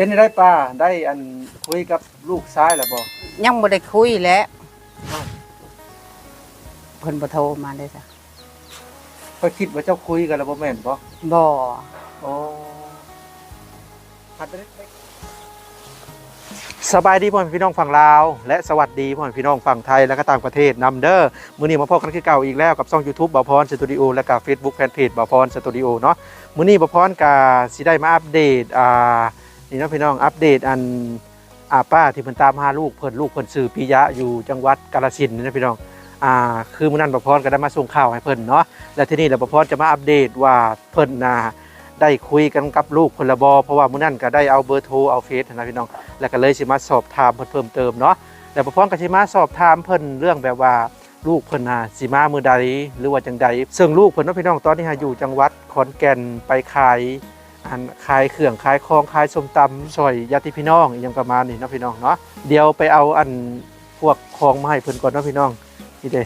เป็นได้ป้าได้อันคุยกับลูกซ้ายแล้วบ่ยังบ่ได้คุยแหล้วอ้าวเพิ่นบ่โทรมาเลยจ้ะก็คิดว่าเจ้าคุยกันแล้วบ่แม่นบ่บ่อ๋อหัดไปเล็กๆสบายดีพ่อแม่พี่น้องฝั่งลาว และสวัสดีพ่อแม่พี่น้องฝั่งไทยและก็ต่างประเทศนำเด้อมื้อนี้มาพบกันคือเก่าอีกแล้วกับช่อง YouTube บ่าวพรสตูดิโอและก็ Facebook Fanpage บ่าวพรสตูดิโอเนาะมื้อนี้บ่าวพรก็สิได้มาอัปเดตอ่า นี่นะพี่น้องอัปเดตอันอาป้าที่เพิ่นตามหาลูกเพิ่นลูกเพิ่นชื่อปิยะอยู่จังหวัดกาฬสินธุ์นี่นะพี่น้องอ่าคือมื้อนั้นบ่าวพรก็ได้มาส่งข่าวให้เพิ่นเนาะและที่นี่เดี๋ยวบ่าวพรจะมาอัปเดตว่าเพิ่นน่ะได้คุยกันกับลูกพลบอเพราะว่ามื้อนั้นก็ได้เอาเบอร์โทรเอาเฟซนะพี่น้อง แล้วก็เลยสิมาสอบถามเพิ่นเพิ่มเติมเนาะแล้วพร้อมกับสิมาสอบถามเพิ่นเรื่องแบบว่าลูกเพิ่นน่ะสิมามือใดหรือว่าจังใดซึ่งลูกเพิ่นเนาะพี่น้องตอนนี้หาอยู่จังหวัดขอนแก่นไปขาย อันขายเครื่องขายของขายสมตำซอยญาติพี่น้องอหยังประมาณนี้เนาะพี่น้องเนาะเดี๋ยวไปเอาอันพวกของมาให้เพิ่นก่อนเนาะพี่น้องนี่เด้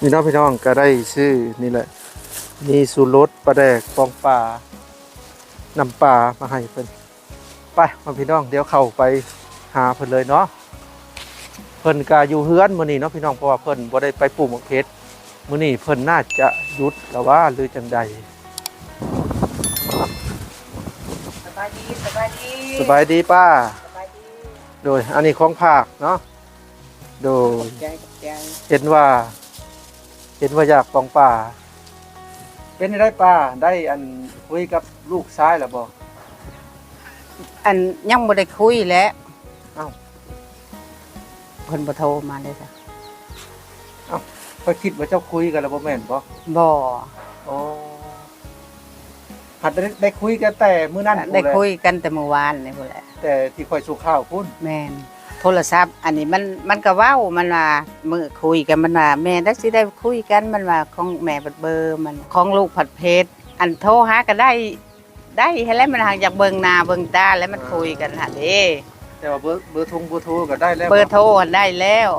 นี่น้องพี่น้องก็ได้ชื่อนี่แหละมีสูรสปลาแดกฟองปลาน้ำปลามาให้เพิ่นไปมาพี่น้องเดี๋ยวเข้าไปหาเพิ่นเลยเนาะ เพิ่นก็อยู่เฮือนมื้อนี้เนาะพี่น้องเพราะว่าเพิ่นบ่ได้ไปปลูกมะเขือมื้อนี้เพิ่นน่าจะหยุดแล้วว่าหรือจังใดสบายดีสบายดีสบายดีป้า สบายดีโดยอันนี้ของภาคเนาะโดยใจใจเห็นว่า เห็นว่าอยากปองป่า เป็นได้ป่าได้อันคุยกับลูกซ้ายแล้วบ่อันยังบ่ได้คุยแหล้วเอ้า เพิ่นบ่โทรมาเลยจ้ะก็คิดว่าเจ้าคุยกันแล้วบ่แม่นบ่บ่อ๋อหัดได้ได้คุยกันแต่มื้อนั้นได้พู้นแหละคุยกันแต่เมื่อวานนี่พุ่นแหละแต่ที่ค่อยสู่ข้าวพุ่นแม่นโทรศัพท์ อันนี้มันมันก็เว้ามันว่ามือคุยกันมันว่าแม่ได้สิได้คุยกันมันว่าของแม่บัดเบอร์มันของลูกผัดเพชรอันโทรหาก็ได้ ได้ให้แล้วมันหางจากเบิ่งหน้าเบิ่งตาแล้วมันคุยกันหั่นเด้ แต่ว่าเบอร์เบอร์ทงเบอร์โทรก็ได้แล้วเบอร์โทรหั้นได้แล้ว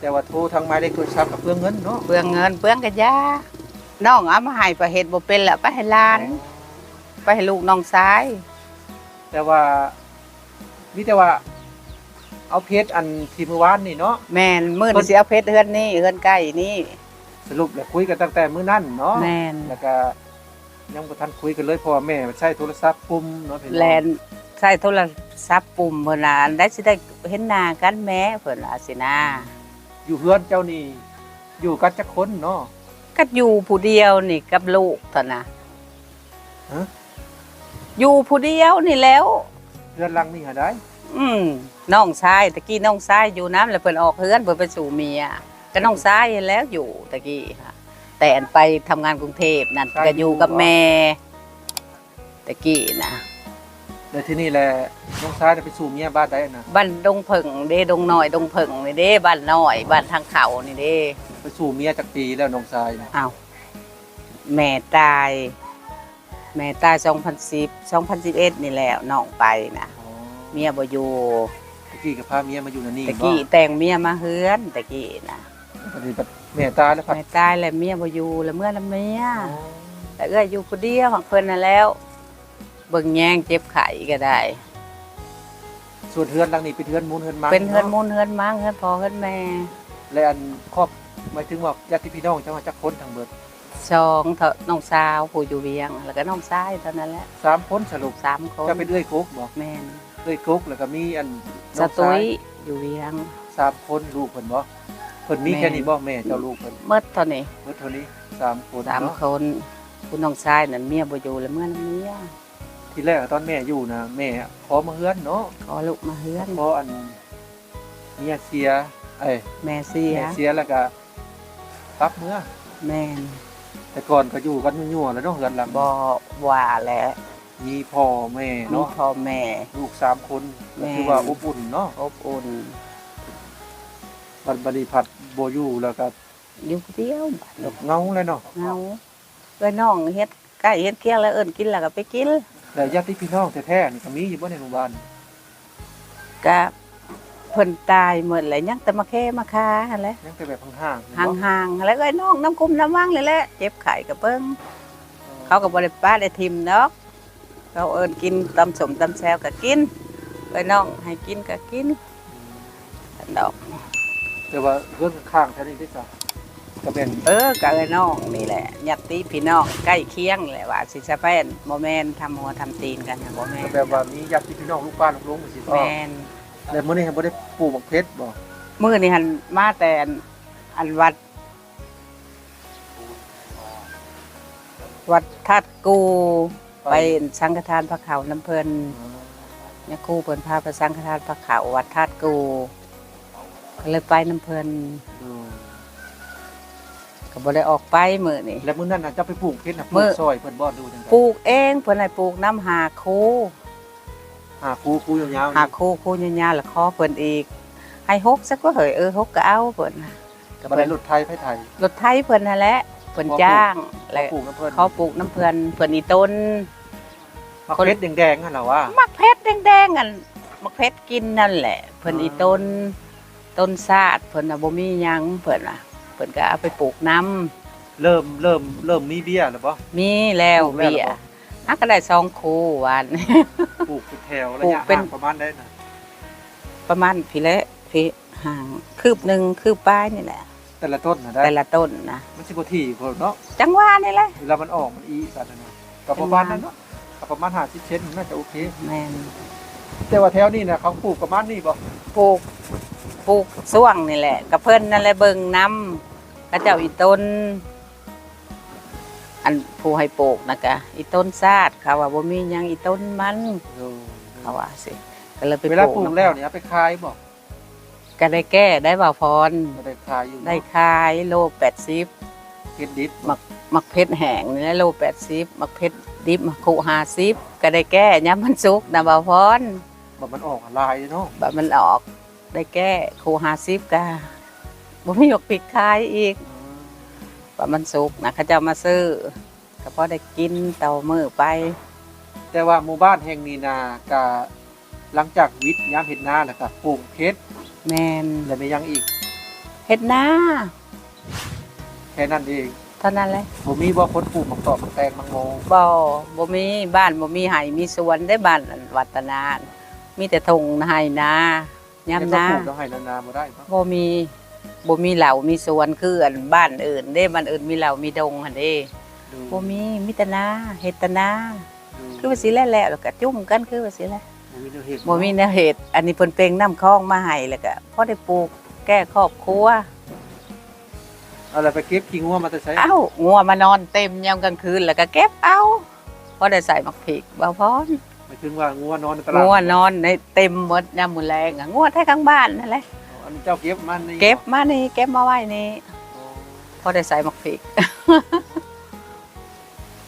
แต่ว่าโทรทางหมายเลขโทรศัพท์กับเพื่อเงินเนาะเปลืองเงินเปลืองกระยาน้องเอามาให้ประเฮ็ดบ่เป็นละไปให้หลาน ไปให้ลูกน้องชาย แต่ว่ามีแต่ว่า เอาเพจอันที่เมื่อวานนี่เนาะ แม่นมื้อเพิ่นี้นสิเอาเพชรเฮือนนี่เฮือนใกล้นี่สรุปแล้วคุยกันตั้งแต่มื้อนั้นเนาะแม่นแล้วก็ยังบ่ทันคุยกันเลยเพราะว่าแม่ใช้โทรศัพท์ปุ่มเนาะพี่น้อง แลน ใช้โทรศัพท์ปุ่มเพิ่นน่ะอันได้สิได้เห็นหน้ากันแหม้เพิ่นว่าสินะอยู่เฮือนเจ้านี่อยู่กันจักคนเนาะ ก็อยู่ผู้เดียวนี่กับลูกเท่านะฮะ อยู่ผู้เดียวนี่แล้วเฮือนหลังนี่หาได้อืมน้องชายตะกี้น้องชายอยู่น้ำแล้วเพิ่นออกเฮือนเพิ่นไปสู่เมียก็น้องชายเห็นแล้วอยู่ตะกี้ค่ะแต่อันไปทำงานกรุงเทพนั่นก็อยู่กับแม่ตะกี้นะ แล้วที่นี่แหละน้องชายน่ะไปสู่เมียบ้านใดน่ะบ้านดงเผิงเด้ดงน้อยดงเผิงนี่เด้บ้านน้อยบ้านทางเขานี่เด้ไปสู่เมียจักปีแล้วน้องชายน่ะอ้าวแม่ตาย แม่ตาย2010 2011นี่แหล้วน้องไปนะอ๋อเมียบ่อยู่ตะกี้ก็พาเมียมาอยู่นั่นนี่ตะกี้แต่งเมียมาเฮือนตะกี้นะบ่บัดนี้บัดแม่ตายแล้วพัดแม่ตายแล้วเมียบ่อยู่แล้วเมื่อละเมียแต่เอ้ยอยู่ผู้เดียวของเพิ่นน่ะแล้ว เบิ่งแยงเจ็บไข้ก็ได้ ส่วนเฮือนหลังนี้เป็นเฮือนมูลเฮือนมังเป็นเฮือนาะมูลเฮือนมังเฮือนพ่อเฮือนแม่ และอันครอบหมายถึงว่าญาติพี่น้องเจ้าว่าจักคนทั้งเบิดสองเถาน้องสาวผู้อยู่เวียง แล้วก็น้องชายเท่านั้นแหละสามคนสรุปสามคนจะเป็นเอื้อยกุ๊กบ่แม่นเอื้อยกุ๊กแล้วก็มีอันสน้องตุชายยอยู่เวียงสามคนลูกเพิ่นบ่เพิ่นมีแม่แค่นี้บ่แม่เจ้าลูกเพิ่นเมื่อเท่านี้เบิดเท่านี้สามคนสามเนาะคนผู้น้องชายนั่นเมียบ่อยู่แล้วเมื่อละเมีย ทีแรกตอนแม่อยู่นะแม่ขอมาเฮือนเนาะขอลูกมาเฮือนเพราะอันเมียเสียเอ้ยแม่เสียแม่เสียแล้วก็กลับเมื่อแม่นแต่ก่อนก็อยู่กันยั่วๆแล้วเนาะเฮือนหลังบ่ว่าแหล้วมีพ่อแม่มีเนาะพ่อแม่ ลูกสามคนแม่ก็คือว่าอบอุ่นเนาะอบอุ่นบัดบริพัดโบอยู่แล้วก็อยู่ผู้เดียวเงาเลยเนาะเงาเอ้ยน้องเฮ็ดใกล้เฮ็ดเคียงแล้วเอิ้นกินแล้วก็ไปกิน แต่ญาติพี่น้องแท้ๆนี่ก็มีอยู่บ่ในหมู่บ้านก็เพิ่นตายหมดเลยยังแต่มาแค่มาคาหั่นแหละยังเป็นแบบห่างๆเห็นบ่ห่างๆแล้วก็ไอ้น้องน้ำคุมน้ำว่างเลยแหละเจ็บไข้กับเบิ้งเขาก็บริป้าได้ทิมเนาะเขาเอิญกินตำสมตำแซวก็กินไอ้น้องให้กินก็กินดอกแต่ว่าเรื่องข้างๆแค่นี้ที่จ้ะ ก็เป็นเออกับไอ้น้องนี่แหละญาติพี่น้องใกล้เคียงแหละว่าสิสะแปนโมแมนทำหัวทำตีนกันนะโมแมก็นแบบว่ามีญาติพี่น้องลูกป้าลูกลุงสิแมพ่อนแล้วมื้อนี้เห็นบ่ได้ปลูกบักเพชรบ่มือนี่หันมาแต่อันอันวัด วัดธาตุกูไปสังฆทานพระเขาน้ำเพลินเนี่ยครูเพิ่นพาไปสังฆทานพระเขาวัดธาตุกูก็เลยไปน้ำเพลินอืม ก็บ่ได้ออกไปมื้อนี่แล้วมื้อนั้นน่ะเจะไปปลูกเพชรน่ะปมื้ลูกอ ซอยเพิ่นบ่ดูจังได๋ปลูกเองเพิ่นให้ปลูกน้ำหาคูหาคูคูยาวๆหานี่คูคูยาวๆแล้วขอเพิ่นอีก ให้หกสักว่าเหยเออหกก็เอาเพิ่นน่ะก็บ่ได้รถไทยไผไทยรถไถเพิ่นนั่นแหละเพิ่นจ้างขอแล้วปลูกน้ำเพิ่นเขาปลูกน้ำเพิ่นเพิ่นอีต้นมะเพชรแดงๆนั่นเหรอว่า มักเพชรแดงๆอันมักเพชรกินนั่นแหละ เพิ่นอีต้นต้นซาดเพิ่นน่ะบ่มีหยังเพิ่นน่ะ เพิ่นก็เอาไปปลูกน้ำเริ่มเริ่มเริ่มมีเบี้ยแล้วบ่มีแล้วปลูกแล้วเบี้ยเหรอนักก็ได้สองคูหวาน ปลูกเป็นแถวประลูกยะเป็น ห่างประมาณได้น่ะประมาณพี่เละพี่ห่างคืบหนึ่งคืบป้ายนี่แหละ แต่ละต้นน่ะได้แต่ละต้นนะมันสิบ่ถี่พอเนาะจังหวะนี่แหละ เวลามันออกมันอีกันนะเนาะก็ประมาณนั้นเนาะก็ประมาณ50เซนน่าจะโอเค แม่นแต่ว่าแถวนี้น่ะเขาปลูกประมาณนี้บ่ปลูก ปลูกส่วงนี่แหละกับเพิ่นนั่นแหละเบิ่งน้ำก็เจ้าอีต้น อันผู้ให้ปลูกนะกะอีต้นซาดเขาว่าบ่มีหยังอีต้นมันเขาว่าสิก็เลยไปเวลาปปลูลูกกแล้วเนี่ยเอาไปขายบ่ก็ได้แก้ได้บ่าวพรบ่ได้ขายอยู่ได้ขายโลแปดสิบเฮ็ดดิบมักมักเพชรแห้งนี่แหละโลแปดสิบมักเพชรดิบมักคูห้าสิบก็ได้แก้ย้ำมันสุกนะบ่าวพรบ่มันออกลายเนาะ แบบมันออก ได้แก้คูห้าสิบกะบ่มีหยกปิดขายอีกแบบมันสุกนะเขาเจะมาซื้อก็พอได้กินเต่ามือไป แต่ว่าหมู่บ้านแห่งนี้นาก็หลังจากวิทย์ยามเฮ็ดนาแล้วก็ปลูกเพชรแล้วมีหยังอีกเฮ็ดนาแค่นั้นเองเท่านั้นแหละบ่มีบ่คนปลูกมักตอกมักแตงมังโมบ่บ่มีบ้านบ่มีไห้มีสวนได้บ้านอันวัฒนานมีแต่ทงไห้นา ยามแต่นาก็ปลูกแล้วให้นานาบ่ได้เนาะบ่มีบ่มีเหล่ามีสวนคืออันบ้านอื่นเด้บ้านอื่นมีเหล่ามีดงหั่นเด้ดูบ่มีมีแต่นาเฮ็ดแต่นาดูคือว่าสิแล้วแล้วแล้วก็จุ่มกันคือว่าสิแล้วบ่มีแนวเฮ็ดบ่มีแนวเฮ็ดอันนี้เพิ่นเปลงน้ำคลองมาให้แล้วก็พอได้ปลูกแก้ครอบครัวเอาอะไรไปเก็บขี้งัวมาแต่ใช้เอ้างัวมานอนเต็มยามกลางคืนแล้วก็เก็บเอาพอได้ใส่หมักพริกบ่พร หมายถึงว่างัวนอนในตลาดงัวนอนในเต็มหมดยามมื้อแลงอะงัวแท้ข้างบ้านนั่นแหละอันนี้เจ้าเก็บมันนี่เก็บมานี่เก็บมาไว้นี่อ๋อพอได้ใส่หมักพริก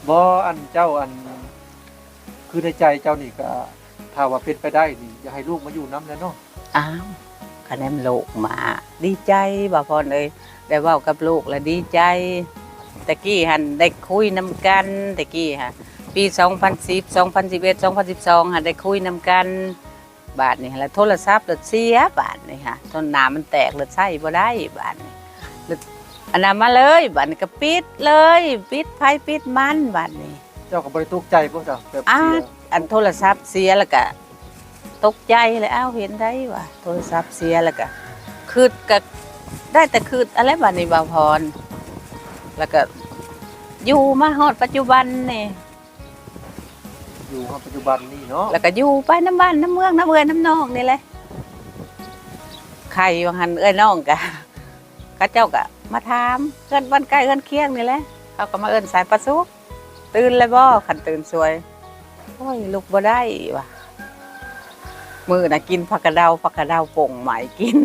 บ่อันเจ้าอัน คือในใจเจ้านี่ก็ถ้าว่าเป็นไปได้นี่อยากให้ลูกมาอยู่น้ำแล้วเนาะอ้าวคะแนนลูกมา ดีใจบ่พรเอ้ยได้เว้ากับลูกแล้วดีใจตะกี้หันได้คุยนำกันตะกี้ฮะ ปี 2010 2011 2012หันได้คุยนำกันบาทนี่แล้วโทรศัพท์รถเสียบาทนี่ค่ะต้นน้ำมันแตกรถใช้บ่ได้บาทนี่แล้วอันนั้นมาเลยบาทนี่ก็ปิดเลย ปิดไฟปิดมันบาทนี่เจ้าก็บ่ได้ตกใจบ่จ้ะแบบอ่าเสียอันโทรศัพท์เสียแล้วก็ตกใจเลยอ้าวเห็นได้ว่าโทรศัพท์เสียแล้วก็คืดก็ได้แต่คืดอะไรบ้านี้บางพร แล้วก็อยู่มาฮอดปัจจุบันนี่ อยู่ครับปัจจุบันนี่เนาะแล้วก็อยู่ไปน้ำบ้านน้ำเมืองน้ำเอือน้ำนองนี่แหละใครวังหันเอ้ยน้องกะก็เจ้ากะมาถามเกินบ้านใกล้เกินเคียงนี่แหละเขาก็มาเอิ้นสายประสุกตื่นเลยบ่ขันตื่นสวยโอ้ยลุกบ่ได้ว่ะมือน่ะกินผักกระเดาผักกระเดาป่งใหม่กิน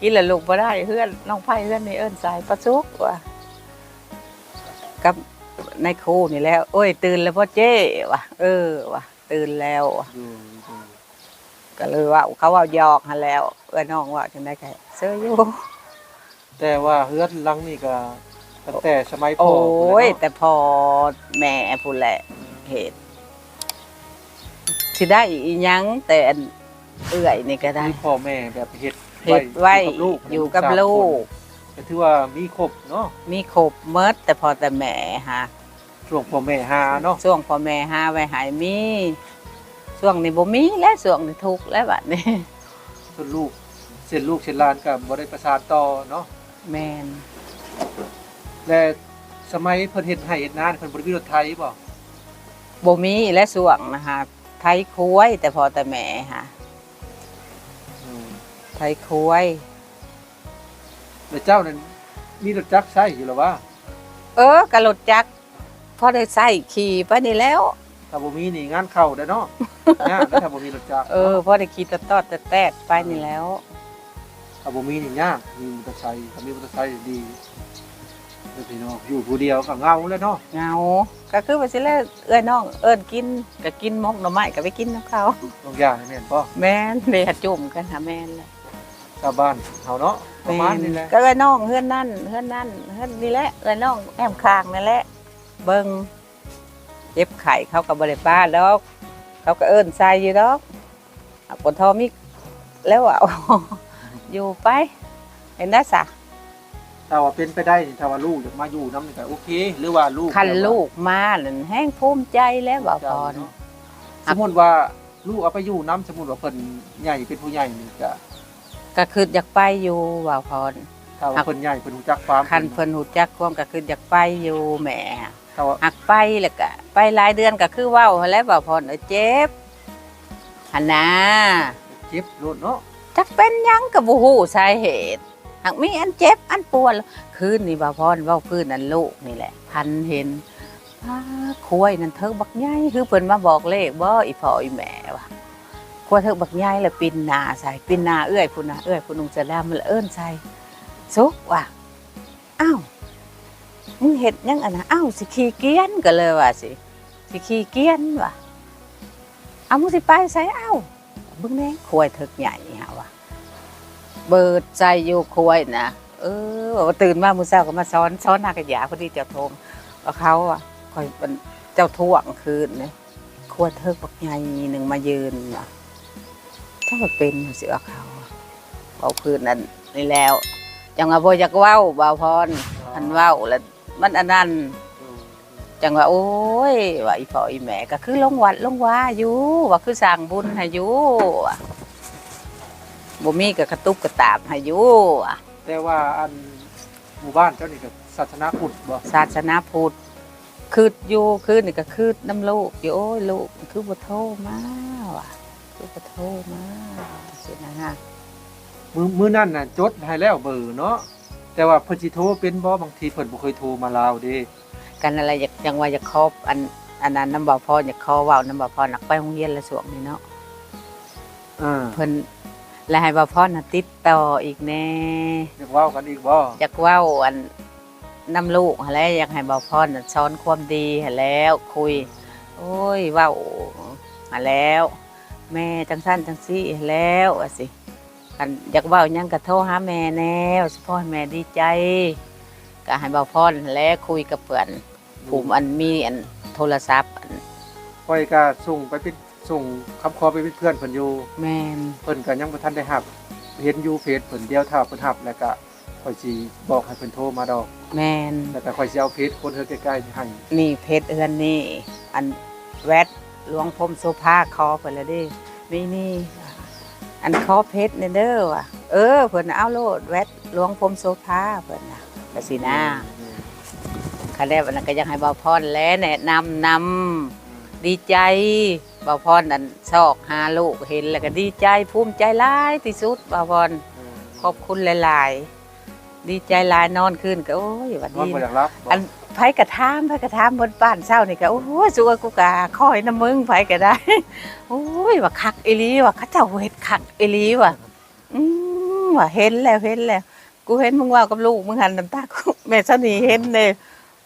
กินแล้วลุกบ่ได้เพื่อนน้องไผ่เพื่อนนี่เอิ้นสายประสุกว่ะกับ ในครูนี่แหล้ว โอ้ย ตื่นแล้วพ่อเจ้ว่ะเออว่ะตื่นแล้วว่ะอยู่อยู่ก็เลยว่า เขาว่าหยอกหันแล้วเอ้ยน้องว่าจังได้แค่เสื้ออยู่แต่ว่าเฮือนหลังนี่ก็ตั้งแต่สมัยพ่โอ้อพุ่นยแหละเนาะแต่พอแม่พูดแหละเหตุที่ได้อีหยังแต่อันเอื่อยนี่ก็ได้มีพ่อแม่แบบเฮ็ดเฮ็ดไว้กับลูกอยู่กับสามคนลูกก็ถือว่ามีครบเนาะมีครบเมิดแต่พอแต่แม่ฮะ ช่วงพ่อแม่หาเนาะช่วงพ่อแม่หาไว้ใหายมีช่วงนี้บ่มีและช่วงนี้ทุกข์แล้วบัดนี้ส่วนลูกเส้นลูกเส้นหลานก็บ่ได้ประสานต่อเนาะแม่นและสมัยเพิ่นเฮ็ดให้เฮ็ดนานเพิ่นบ่ได้มีรถไถบ่บ่มีและช่วงนะคะไทยคุ้ยแต่พอแต่แม่ฮะอืมไทยคุ้ยแล้วเจ้านั้นมีรถจักรใช้อยู่หรอวะเออกระรถจักร พอได้ใส่ขี่ไปนี่แล้ว ถ้าบ่มีนี่งานเข้าได้อเนาะ ยากนะถ้าบ่มีรถจักรเออพอได้ขี่ตะตอดตะแตดไปนี่แล้ว ถ้าบ่มีนี่ยากมีมอเตอร์ไซค์ถ้ามีมอเตอร์ไซค์ดีเด้อพี่น้องอยู่ผู้เดียวก็เหงาแล้วเนาะเหงา ก็คือว่าสิแล้วเอ้ยน้อง เอิ้นกินก็กินหมกหน่อไม้ก็ไปกินน้ำเขาน้องย่าแม่นบ่แม่นเลยจุ่มกันหาแม่นเลยชาวบ้านเฮาเนาะประมาณนี้แหละก็เลยน้องเฮือนนั่นเฮือนนั่นเฮือนนี่แหละเลยน้องแอมคางนั่นแหละ เบิ่งเจ็บไข่เขากับบริป้าดอก เขาก็เอิ้นใส่อยู่ดอกอะปวดท้องมีแล้วอะอยู่ไป เห็นได้สะถ้าว่าเป็นไปได้นี่ถ้าว่าลูกอยากมาอยู่นำนี่ก็โอเค หรือว่าลูกคันลูกมานั่นแห้งภูมิใจแล้วบ่พรสมมุติว่าลูกเอาไปอยู่นํสมมุติว่าเพิ่นใหญ่เป็นผู้ใหญ่นี่ก็ก็คืออยากไปอยู่บ่พรถ้าว่าเพิ่นใหญ่เพิ่นรู้จักความคันเพิ่นหูจักความก็คืออยากไปอยู่แหม ถ้าว่าหักไปแล้วก็ไปหลายเดือนก็คือเว้าหั้นแหล้วบ่พรเอ้ยเจ็บหันนะเจ็บโลดเนาะจักเป็นหยังกับบูฮู้สาเหตุหากมีอันเจ็บอันปวดคืนนี่บ่าวพรเว้าคืนนั้นลูกนี่แหละ พันเห็นอ้าคุ้ยนั่นเทิงบักใหญ่คือเพิ่นมาบอกเลขบ่อีพ่ออีแม่ว่ะคุ้ยเทิงบักใหญ่แล้วปินหน้าใส่ปินหน้าเอื้อยพุ่นน่ะเอื้อยพุ่นนุ่งเสื้อดำมันละเอิ้นใส่สุกว่ะอ้าว มึงเฮ็ดหยังอันน่ะอ้าวสิขี้เกียจก็เลยว่าสิสิขี้เกียจว่ะเอามึงสิไปใส่อ้าวเบิ่งแน่ควายเถิกใหญ่ฮะว่ะเบิดใจอยู่ควายนะเออว่าตื่นมามื้อเช้าก็มาซ้อนซ้อนหน้ากระยาพอดีเจ้าโทมว่าเขาอะคอยเป็นเจ้าท่วงคืนนี่ควายเถิกบักใหญ่หนึ่งมายืนว่ะถ้ามันเป็นสิว่าเขาอะเอาคืนนั้นนี่แล้วจังว่าบ่อยากเว้าบ่าวพรอันเว้าแล้ว มันอันนั้นจังว่าโอ้ยว่าอีพ่ออีแม่ก็คือลงวัดลงว่าอยู่ว่าคือสร้างบุญให้อยู่ว่ะบ่มีก็กระตุกกระตามให้อยู่ว่ะแต่ว่าอันหมู่บ้านเจ้านี่ก็ศาสนาพุทธบ่ศาสนาพุทธคืออยู่คือนี่ก็คือน้ำลูกอยู่โอ้ยลูกคือบ่โทรมาว่ะคือบ่โทรมาสินะฮะมื้อมื้อนั้นน่ะจดให้แล้วเบอร์เนาะ แต่ว่าเพิ่นสิโทรเป็นบ่บางทีเพิ่นบ่เคยโทรมาลาวเด้กันอะไรอยากจังว่าอยากครอบอันอันนั้นน้ำบ่อพออยากขอเว้าน้ำบ่อพอนักไปโรงเรียนละสวงนี่เนาะอ่าเพิ่นและให้บ่อพอน่ะติดต่ออีกแน่อยากเว้ากันอีกบ่อยากเว้าอันนำลูกหั้นแหล้วอยากให้เบาพรน่ะสอนความดีหั้นแล้วคุย โอ้ยเว้าหั้นแล้ว แม่จังสั้นจังซี่หั้นแล้วว่าสิ กันอยากเว้าหยังก็โทรหาแม่แน่ว่าสิพ่อให้แม่ดีใจ ก็ให้เบาพรหั้นแหล้วคุยกับเพื่อนผูมอันมีอันโทรศัพท์อันค่อยก็ส่งไปเป็นส่งคำขอไปเป็นเพื่อนเพิ่นอยู่แม่นเพิ่นก็ยังบ่ทันได้รับเห็นอยู่เพจเพิ่นเดียวถ้าเพิ่นรับแล้วก็ค่อยสิบอกให้เพิ่นโทรมาดอก แม่นแล้วก็ค่อยสิเอาเพจคนเฮือใกล้ๆให้นี่เพชรเอือนนี่ อันแวดหลวงพรหมโซภาคอเพิ่นละเด้นี่นี่ อันคอเพชรเนี่ยเด้อว่ะเออเพิ่นน่ะเอาโลดแวดหลวงพรหมโซภาเพิ่นน่ะก็สินะคันแรกวันนั้นก็ยังให้บ่าวพรแลแนะนำนำดีใจบ่าวพรนั่นซอกหาลูกเห็นแล้วก็ดีใจภูมิใจหลายที่สุดบ่าวพรขอบคุณหลาย ๆ ดีใจหลายนอนขึ้นก็โอ้ยหวันนอน ดีบ่อยากรับบ่อันไผกระทามไผกระทามบนบ้านเช้านี่ก็โอ้ยสัวกูกาคอยน้ำมึงไผก็ได้โอ้ยว่าคักอีหลีว่าเขาเจ้าเฮ็ดคักอีหลีว่ะอืมว่าเห็นแล้วเห็นแล้ว กูเห็นมึงเว่ากับลูกมึงหันน้ำตากูแม่เจ้านี่เห็นเลย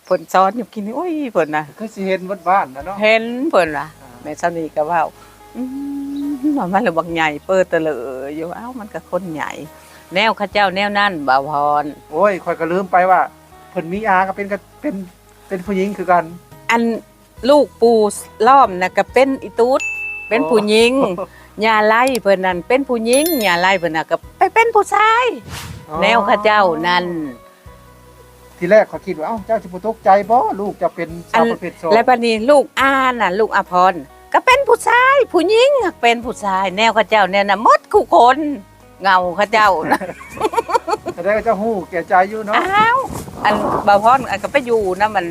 เพิ่นซ้อนอยู่กินนี่โอ้ยเพิ่นน่ะคือสิเห็นวัดบ้านนะเนาะเห็นเพิ่นว่ะแม่เจ้านี่ก็เว้าอืมว่ามันละบักใหญ่เปิดเตะเลออยู่เอ้ามันก็คนใหญ่ แนวเข้าเจ้าแนวนั้นบ่าวพรโอ้ยค่อยก็ลืมไปว่าเพิ่นมีอาก็เป็นก็เป็นเป็นผู้หญิงคือกัน อันลูกปูล้อมนะก็เป็นอีตูดเป็นผู้หญิงย่าไล่เพิ่นนั่นเป็นผู้หญิงย่าไล่เพิ่นน่ะก็ไปเป็นผู้ชายอ๋อแนวเข้าเจ้านั่นทีแรกเขาคิดว่าเอ้าเจ้าสิบ่ตกใจบ่ลูกจะเป็นสาวประเภทสองและบัดนี้ลูกอาน่ะ ลูกอาพรก็เป็นผู้ชาย ผู้หญิงก็เป็นผู้ชาย แนวเข้าเจ้าเนี่ยน่ะหมดคู่คน เงาเข้าเจ้านะแสดงว่าเจ้าฮู้แก่ใจอยู่เนาะอ้าว อันบ่าวพรอันก็ไปอยู่นะมัน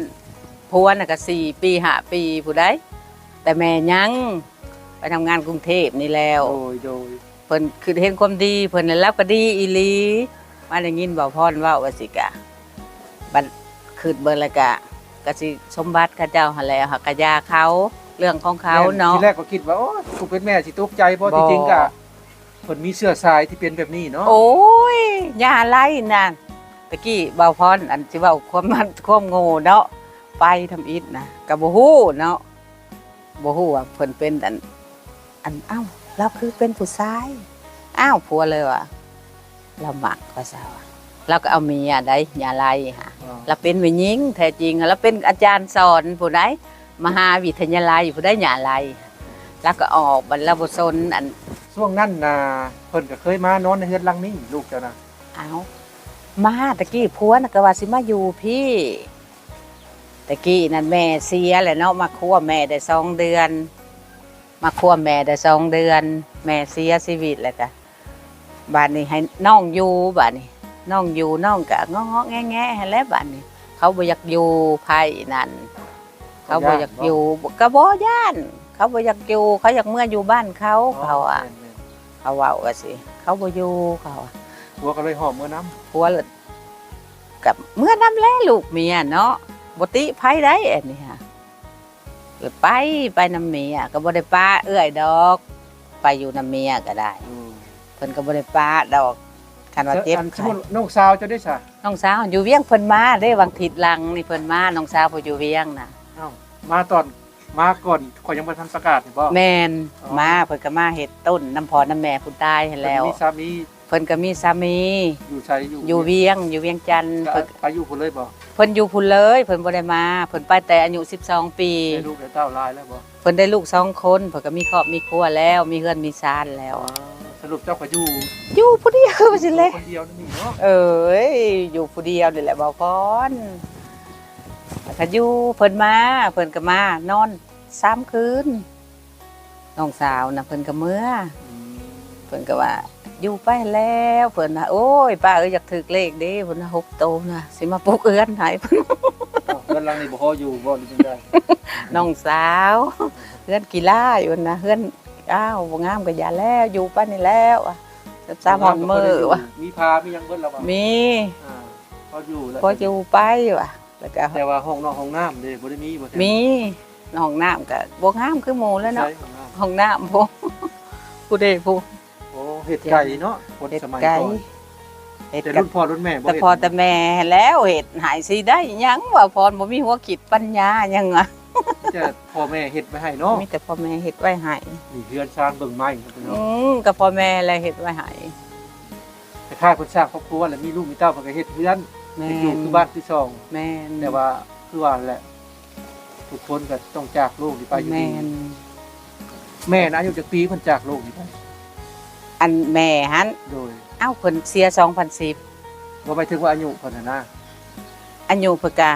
พัวน่ะก็สี่ปีห้าปีผู้ใดแต่แม่ยังไปทำงานกรุงเทพนี่แล้ว โดยโดยเพิ่นคือเห็นความดีเพิ่นนั่นแล้วก็ดีอีหลีมาได้ยินบ่าวพรเว้าว่าสิกะบัดคืนเบิ่งแล้วก็ก็สิสมบัติเขาเจ้าหั่นแหล้วหักกะยาเขาเรื่องของเขาเนาะ ทีแรกก็คิดว่าโอ้กูเป็นแม่สิตกใจเพราะบ่จริงๆก็เพิ่นมีเสื้อสายที่เป็นแบบนี้เนาะโอ้ยอย่าไล่นะ ตะกี้บ่าวพรอันสิเว้าความมันความโง่เนาะไปทำอิฐนะก็บ่ฮู้เนาะบ่ฮู้ว่าเพิ่นเป็นอันอันเอ้าเราคือเป็นผู้ชายอ้าวผัวเลยว่ะเราหมักว่าซะว่ะเราก็เอาเมียได้อย่าไล่ฮะอ๋อเราเป็นผู้หญิงแท้จริงเราเป็นอาจารย์สอนผู้ใดมหาวิทยาลัยผู้ใดอย่าไล่แล้วก็ออกบรรลบุษนอันช่วงนั้นน่ะเพิ่นก็เคยมานอนในเฮือนหลังนี้ลูกเจ้านะเอา มาตะกี้ผัวน่ะก็ว่าสิมาอยู่พี่ตะกี้นั่นแม่เสียแหละเนาะมาคั่วแม่ได้สองเดือน มาคั่วแม่ได้สองเดือน แม่เสียชีวิตแล้วก็บ้านนี้ให้น้องอยู่บ้านนี้น้องอยู่น้องก็งอๆแงๆให้แล้วบ้านนี้ เขาบ่อยากอยู่ไผนั่นเขาบ่อยากอยู่ก็บ่ย่าน เขาบ่อยากอยู่เขาอยากเมื่ออยู่บ้านเขาเขาอะแม่นเขาเว้าว่าสิเขาบ่อยู่เขาอะๆ ผัวก็เลยหอมมื้อน้ำผัวเลยกับเมื่อน้ำแล้ลูกเมียเนาะบติไผได้อันนี้ฮะเลยไปไปน้ำเมียก็บ่ได้ป้าเอื้อยดอก ไปอยู่น้ำเมียก็ได้อืมเพิ่นก็บ่ได้ป้าดอกคันว่าเจ็บอันสไข้มมุติน้องสาวเจะได้ซะน้องสาวอยู่เวียงเพิ่นมาได้วังทิดหลังนี่เพิ่นมาน้องสาวเพิ่นอยู่เวียงน่ะ เอ้ามาตอนมาก่อนขอยยังบ่ทันประกาศนี่บ่แม่นอ๋อมาเพิ่นก็มาเฮ็ดต้นน้ำพอน้ำแม่ผู้ตายให้แล้ว เพิ่นมีสามี เพิ่นก็มีสามีอยู่ใช้อยู่อยู่เวียงอยู่เวียงจันทน์ก็เพิ่นไปอยู่พุ่นเลยบ่เพิ่นอยู่พุ่นเลย เพิ่นบ่ได้มาเพิ่นไปแต่อายุ12 ปี ได้ลูกได้เต้าหลายแล้วบ่เพิ่นได้ลูกสองคนเพิ่นก็มีครอบมีครัวแล้วมีเฮือนมีซานแล้วอ๋อสรุปเจ้าก็อยู่อยู่ผู้เดียวว่าสิเลย คนเดียวนั่นนี่เนาะเอ้ยอยู่ผู้เดียวนี่แหละบ่พรแล้วก็อยู่เพิ่นมาเพิ่นก็มานอนสามคืนน้องสาวน่ะเพิ่นก็เมื่อ อืมเพิ่นก็ว่า อยู่ไปแล้วเพิ่นน่ะโอ้ยป้าเอ้ยอยากถึกเลขเด้เพิ่นน่ะหกโตน่ะสิมาปลุกเอื้อนให้เพิ่นเอ้าเรือนหลังนี่บ่พออยู่บ่หรือจังได๋น้องสาวเฮือนกีฬาอยู่นะเฮือนอ้าวบ่งามก็อย่าแล้วอยู่ป้านนี่แล้วอะสามหอนมือวะมีพามีหยังเบิดแล้วบ่มีอ่าพออยู่แล้วพออยู่ไปวะแล้วก็แต่ว่าห้องนอกห้องน้ำเด้บ่ได้มีบ่แท้มีห้องน้ำก็บ่งามคือหมู่แล้วเนาะใช่ห้องน้ำห้องน้ำพวกผู้ใดผู้โอ้ เฮ็ดไก่เนาะคนเฮ็ดสมัยไก่ก่อนเฮ็ดแต่กับรุ่นพ่อรุ่นแม่บ่แต่เฮ็ดพอแต่แม่แล้วเฮ็ดหายสิได้หยังว่าพรบ่มีหัวคิดปัญญาหยังอะจะพ่อแม่เฮ็ดไว้ให้เนาะมีแต่พ่อแม่เฮ็ดไว้ให้นี่เฮือนสร้างเบิ่งไม้ครับพี่น้ออืงมก็พ่อแม่แลเฮ็ดไว้ให้คล้ายๆคนสร้างครอบครัวแล้วมีลูกมีเต้าเพิ่นก็เฮ็ดเฮือนแม่เฮ็ดอยู่คือบ้านที่สองแม่นแต่ว่าคือว่าแหละทุกคนก็ต้องจากโลกนี้ไปอยู่แม่ดีนแม่นะอายุจักปีเพิ่นจากโลกนี้ไป อันแม่หันโดยเอ้าเพิ่นเสีย2010บ่ไปถึงว่าอายุเพิ่นน่ะนะอายุเพิ่นก็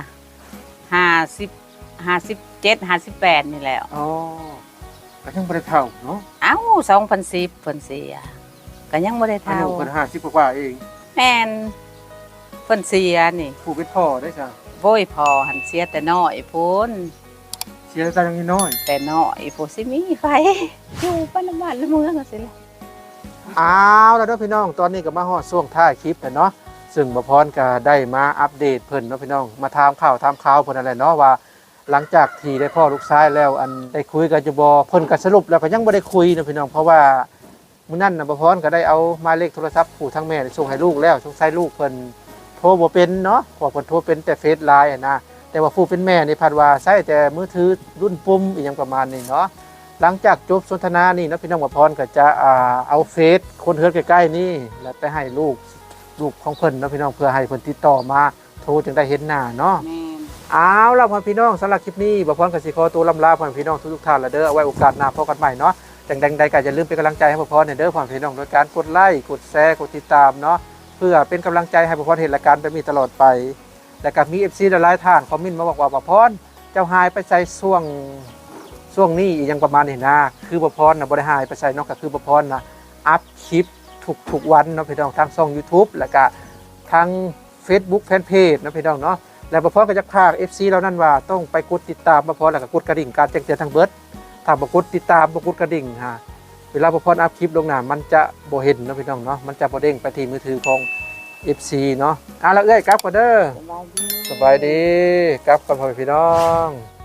50 57 58นี่แหล้วอ๋อก็ยังบ่ได้เฒ่าเนาะเอ้า2010เพิ่นเสียก็ยังบ่ได้อาเท่ายุเพิ่น50กว่าๆเอง แม่นเพิ่นเสียนี่ผู้เป็นพ่อได้จ้ะโว้ยพอหันเสียแต่น้อยพุ่นเสียใจยังน้อยแต่น้อยพุ่นสิมีไฟอยู่ปานบ้านละเมืองจังซี่แหละ อ้าวแล้วเด้อพี่น้องตอนนี้ก็มาฮอดช่วงท้ายคลิปแล้วเนาะซึ่งบ่พรก็ได้มาอัปเดตเพิ่นเนาะพี่น้องมาถามข่าวถามข่าวเพิ่นนั่นแหละเนาะว่า หลังจากที่ได้พ่อลูกชายแล้วอันได้คุยกันจะบ่เพิ่นก็สรุปแล้วก็ยังบ่ได้คุยเนาะพี่น้องเพราะว่ามื้อนั้นน่ะบ่พรก็ได้เอาหมายเลขโทรศัพท์ผู้ทั้งแม่ได้ส่งให้ลูกแล้วสงสัยลูกเพิ่นโทรบ่เป็นเนาะเพราะเพิ่นโทรเป็นแต่เฟซไลน์นะแต่ว่าผู้เป็นแม่นี่พัดว่าใช้แต่มือถือรุ่นปุ่มอีหยังประมาณนี้เนาะ หลังจากจบสนทนานี่นะพี่น้องประพรก็จะเอาเฟซคนเฮือนใกล้ๆนี่แล้วไปให้ลูกลูกของเพิ่นนะพี่น้องเพื่อให้เพิ่นติดต่อมาโทรจึงได้เห็นหน้าเนาะเอาล่ะพ่อพี่น้องสำหรับคลิปนี้ประพรก็สิขอตัวลำลาพ่อพี่น้องทุกๆท่านและเด้อเอาไว้โอกาสหน้าพบกันใหม่เนาะจังใดๆก็อย่าลืมเป็นกำลังใจให้พ่อพรเด้อพ่อพี่น้องโดยการกดไลค์กดแชร์กดติดตามเนาะเพื่อเป็นกำลังใจให้พ่อพรเห็นรายการแบบนี้ตลอดไป แล้วก็มี FC หลายท่านคอมเมนต์มาบอกว่าพ่อพรเจ้าหายไปใส่ช่วง ช่วงนี้ยังประมาณนี้นะ คือพ่อพรนะบ่ได้หายไปใส่นาะก็คือพ่อพรนะอัพคลิปทุกทุกวันเนาะพี่น้องทางช่อง YouTube แล้วก็ทาง Facebook Fanpage เนาะพี่น้องเนาะแล้วพ่อก็จะพาก FC เรานั่นว่าต้องไปกดติดตามพ่อแล้วก็กดกระดิ่งการแจ้งเตือนทางเบิร์ดถ้าบกดติดตามบกดกระดิ่งฮะเวลาพ่ออัพคลิปลงหน้ามันจะโบเห็นเนาะพี่น้องเนาะมันจะโบเด้งไปที่มือถือของ FC เนาะอะแล้วเอ้ยกลับก่อนเด้อสบายดีสบายดีกลับก่อนพ่อพี่น้อง